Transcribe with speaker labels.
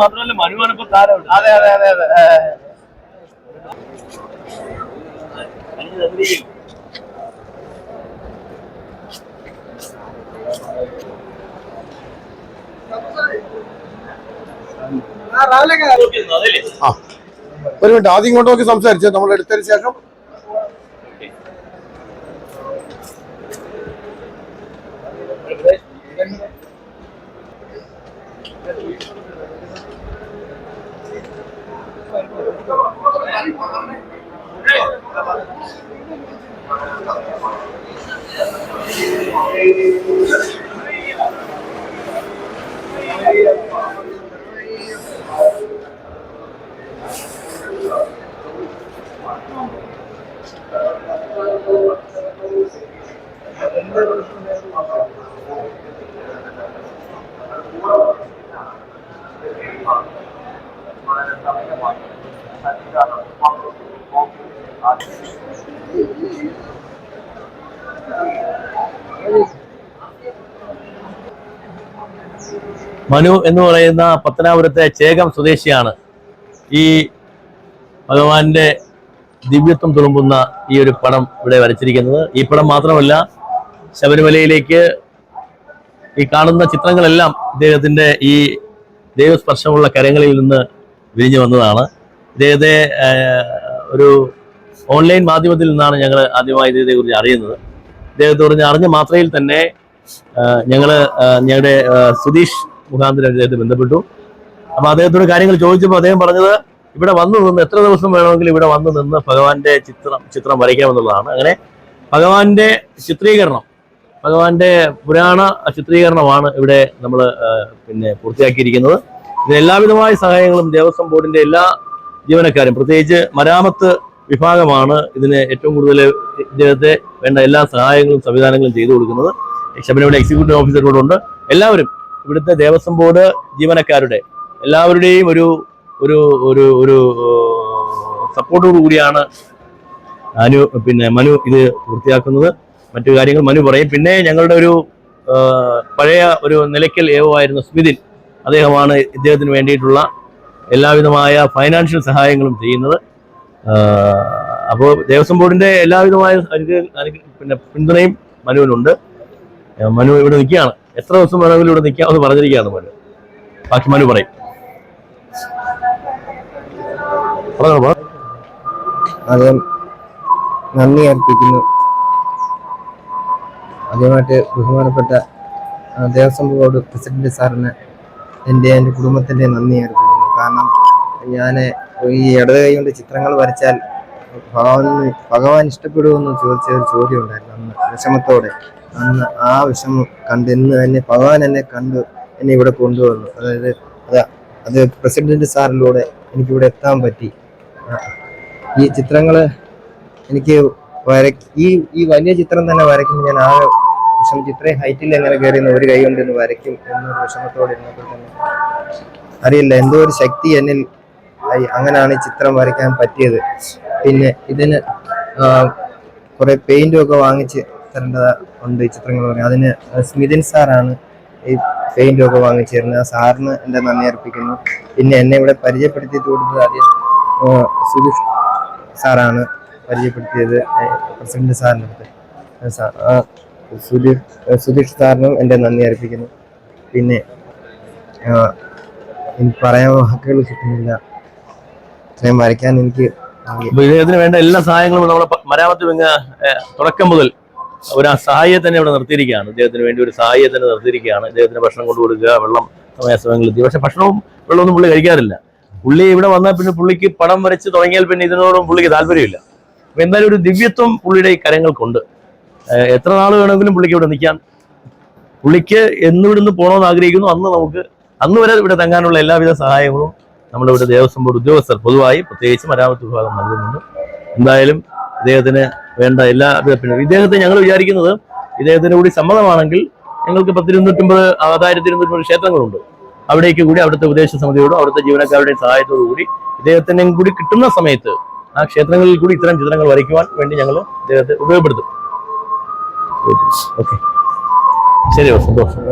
Speaker 1: മാത്രമല്ല മനുവാണിപ്പോ താരം
Speaker 2: അതെ അതെ അതെ അതെ
Speaker 3: ഒരു മിനിറ്റ് ആദ്യം ഇങ്ങോട്ട് നോക്കി സംസാരിച്ചു. നമ്മൾ എടുത്തതിന് ശേഷം.
Speaker 1: മനു എന്ന് പറയുന്ന പത്തനാപുരത്തെ ചേകം സ്വദേശിയാണ് ഈ ഭഗവാന്റെ ദിവ്യത്വം തുളുമ്പുന്ന ഈ ഒരു പടം ഇവിടെ വരച്ചിരിക്കുന്നത്. ഈ പടം മാത്രമല്ല ശബരിമലയിലേക്ക് ഈ കാണുന്ന ചിത്രങ്ങളെല്ലാം ഇദ്ദേഹത്തിന്റെ ഈ ദൈവസ്പർശമുള്ള കരങ്ങളിൽ നിന്ന് വിരിഞ്ഞു വന്നതാണ്. ഇദ്ദേഹത്തെ ഒരു ഓൺലൈൻ മാധ്യമത്തിൽ നിന്നാണ് ഞങ്ങൾ ആദ്യമായി ഇദ്ദേഹത്തെ കുറിച്ച് അറിയുന്നത്. ഇദ്ദേഹത്തെ കുറിച്ച് അറിഞ്ഞ മാത്രയിൽ തന്നെ ഞങ്ങൾ ഞങ്ങളുടെ സുധീഷ് മുഖാന്തരം അദ്ദേഹത്തെ ബന്ധപ്പെട്ടു. അപ്പോൾ അദ്ദേഹത്തോട് കാര്യങ്ങൾ ചോദിച്ചപ്പോൾ അദ്ദേഹം പറഞ്ഞത് ഇവിടെ വന്നു നിന്ന് എത്ര ദിവസം വേണമെങ്കിലും ഇവിടെ വന്നു നിന്ന് ഭഗവാന്റെ ചിത്രം ചിത്രം വരയ്ക്കാമെന്നുള്ളതാണ്. അങ്ങനെ ഭഗവാന്റെ ചിത്രീകരണം ഭഗവാന്റെ പുരാണ ചിത്രീകരണമാണ് ഇവിടെ നമ്മൾ പിന്നെ പൂർത്തിയാക്കിയിരിക്കുന്നത്. ഇതിന് എല്ലാവിധമായ സഹായങ്ങളും ദേവസ്വം ബോർഡിന്റെ എല്ലാ ജീവനക്കാരും പ്രത്യേകിച്ച് മരാമത്ത് വിഭാഗമാണ് ഇതിന് ഏറ്റവും കൂടുതൽ ഇദ്ദേഹത്തെ വേണ്ട എല്ലാ സഹായങ്ങളും സംവിധാനങ്ങളും ചെയ്തു കൊടുക്കുന്നത്. ശബരിമല എക്സിക്യൂട്ടീവ് ഓഫീസർ ഉണ്ട്. എല്ലാവരും ഇവിടുത്തെ ദേവസ്വം ബോർഡ് ജീവനക്കാരുടെ എല്ലാവരുടെയും ഒരു ഒരു ഒരു ഒരു സപ്പോർട്ടോടു കൂടിയാണ് അനു പിന്നെ മനു ഇത് പൂർത്തിയാക്കുന്നത്. മറ്റു കാര്യങ്ങൾ മനു പറയും. പിന്നെ ഞങ്ങളുടെ ഒരു പഴയ ഒരു നിലയ്ക്കൽ ഏവോ ആയിരുന്ന സ്മിതിൻ അദ്ദേഹമാണ് ഇദ്ദേഹത്തിന് വേണ്ടിയിട്ടുള്ള എല്ലാവിധമായ ഫൈനാൻഷ്യൽ സഹായങ്ങളും ചെയ്യുന്നത്. അപ്പോൾ ദേവസ്വം ബോർഡിന്റെ എല്ലാവിധമായ പിന്നെ പിന്തുണയും മനുവിനുണ്ട്. മനു ഇവിടെ നിൽക്കുകയാണ്. എത്ര ദിവസം വേണമെങ്കിലും ഇവിടെ നിൽക്കാമെന്ന് പറഞ്ഞിരിക്കുകയാണ് മനു. ബാക്കി മനു പറയും.
Speaker 4: ആദ്യം നന്ദി അർപ്പിക്കുന്നു. ആദ്യമായിട്ട് ബഹുമാനപ്പെട്ട ദേവസ്വം ബോർഡ് പ്രസിഡന്റ് സാറിന് എന്റെ എന്റെ കുടുംബത്തിന്റെ നന്ദി അർപ്പിക്കുന്നു കാരണം ഞാൻ ഈ ഇടത് കൈ കൊണ്ട് ചിത്രങ്ങൾ വരച്ചാൽ ഭഗവാൻ ഭഗവാൻ ഇഷ്ടപ്പെടുമെന്ന് ചോദിച്ച ഒരു ചോദ്യം ഉണ്ടായിരുന്നു അന്ന്. വിഷമത്തോടെ. അന്ന് ആ വിഷമം കണ്ട് ഇന്ന് തന്നെ ഭഗവാൻ എന്നെ കണ്ട് എന്നെ ഇവിടെ കൊണ്ടുവന്നു. അതായത് അതാ അത് പ്രസിഡന്റ് സാറിലൂടെ എനിക്കിവിടെ എത്താൻ പറ്റി. ഈ ചിത്രങ്ങൾ എനിക്ക് വര ഈ ഈ വലിയ ചിത്രം തന്നെ വരയ്ക്കുമ്പോൾ ഞാൻ ആകെ വിഷമം ഇത്രയും ഹൈറ്റിൽ എങ്ങനെ കയറിയെന്ന് ഒരു കൈ കൊണ്ട് ഇന്ന് വരയ്ക്കും എന്നൊരു വിഷമത്തോടെ ഇരുന്നപ്പോൾ തന്നെ അറിയില്ല എന്തോ ഒരു ശക്തി എന്നിൽ. അങ്ങനെയാണ് ഈ ചിത്രം വരയ്ക്കാൻ പറ്റിയത്. പിന്നെ ഇതിന് കുറെ പെയിന്റും ഒക്കെ വാങ്ങിച്ച് തരേണ്ടത് ഉണ്ട് ഈ ചിത്രങ്ങൾ പറയാം അതിന് സ്മിതിൻ സാറാണ് ഈ പെയിന്റും ഒക്കെ വാങ്ങിച്ചു തരുന്നത്. സാറിന് എന്റെ നന്ദി അർപ്പിക്കുന്നു. പിന്നെ എന്നെ ഇവിടെ പരിചയപ്പെടുത്തി കൊടുത്തത് ആദ്യം സുധീഷ് സാറാണ്. പരിചയപ്പെടുത്തിയത് പ്രസിഡന്റ് സാറിനടുത്ത് അടുത്ത്. ആ സാ- സുധീഷ് സാറിനും എന്റെ നന്ദി അർപ്പിക്കുന്നു. പിന്നെ എനിക്ക് പറയാൻ വാക്കുകൾ കിട്ടുന്നില്ല. ഇത്രയും വരയ്ക്കാൻ എനിക്ക്
Speaker 1: ഇദ്ദേഹത്തിന് വേണ്ട എല്ലാ സഹായങ്ങളും നമ്മുടെ മരാമത്ത് വിങ്ങ തുടക്കം മുതൽ ഒരു സഹായിയെ തന്നെ ഇവിടെ നിർത്തിയിരിക്കുകയാണ്. ഇദ്ദേഹത്തിന് വേണ്ടി ഒരു സഹായിയെ തന്നെ നിർത്തിയിരിക്കുകയാണ്. ഇദ്ദേഹത്തിന് ഭക്ഷണം കൊണ്ടു കൊടുക്കുക വെള്ളം സമയാസമയങ്ങളിൽ എത്തി. പക്ഷെ ഭക്ഷണവും വെള്ളമൊന്നും പുള്ളി കഴിക്കാറില്ല. പുള്ളി ഇവിടെ വന്നാൽ പിന്നെ പുള്ളിക്ക് പടം വരച്ച് തുടങ്ങിയാൽ പിന്നെ ഇതിനോടും പുള്ളിക്ക് താല്പര്യമില്ല. എന്തായാലും ഒരു ദിവ്യത്വം പുള്ളിയുടെ ഈ കരങ്ങൾക്കുണ്ട്. എത്ര നാൾ വേണമെങ്കിലും പുള്ളിക്ക് ഇവിടെ നിൽക്കാൻ. പുള്ളിക്ക് എന്നിവിടുന്ന് പോകണമെന്ന് ആഗ്രഹിക്കുന്നു. അന്ന് നമുക്ക് അന്ന് വരെ ഇവിടെ തങ്ങാനുള്ള എല്ലാവിധ സഹായങ്ങളും നമ്മുടെ ഇവിടെ ദേവസ്വം ബോർഡ് ഉദ്യോഗസ്ഥർ പൊതുവായി പ്രത്യേകിച്ച് മരാമത്ത് വിഭാഗം നൽകുന്നുണ്ട്. എന്തായാലും ഇദ്ദേഹത്തിന് വേണ്ട എല്ലാ പിന്നെ ഇദ്ദേഹത്തെ ഞങ്ങൾ വിചാരിക്കുന്നത് ഇദ്ദേഹത്തിന് കൂടി സമ്മതമാണെങ്കിൽ ഞങ്ങൾക്ക് പത്തിരുന്നൂറ്റമ്പത് ആയിരത്തി ഇരുന്നൂറ്റമ്പത് ക്ഷേത്രങ്ങളുണ്ട്. അവിടേക്ക് കൂടി അവിടുത്തെ ഉപദേശ സമിതിയോടും അവിടുത്തെ ജീവനക്കാരുടെയും സഹായത്തോടു കൂടി ഇദ്ദേഹത്തിനും കൂടി കിട്ടുന്ന സമയത്ത് ആ ക്ഷേത്രങ്ങളിൽ കൂടി ഇത്തരം ചിത്രങ്ങൾ വരയ്ക്കുവാൻ വേണ്ടി ഞങ്ങൾ അദ്ദേഹത്തെ ഉപയോഗപ്പെടുത്തും. ഓക്കെ ശരി സന്തോഷം.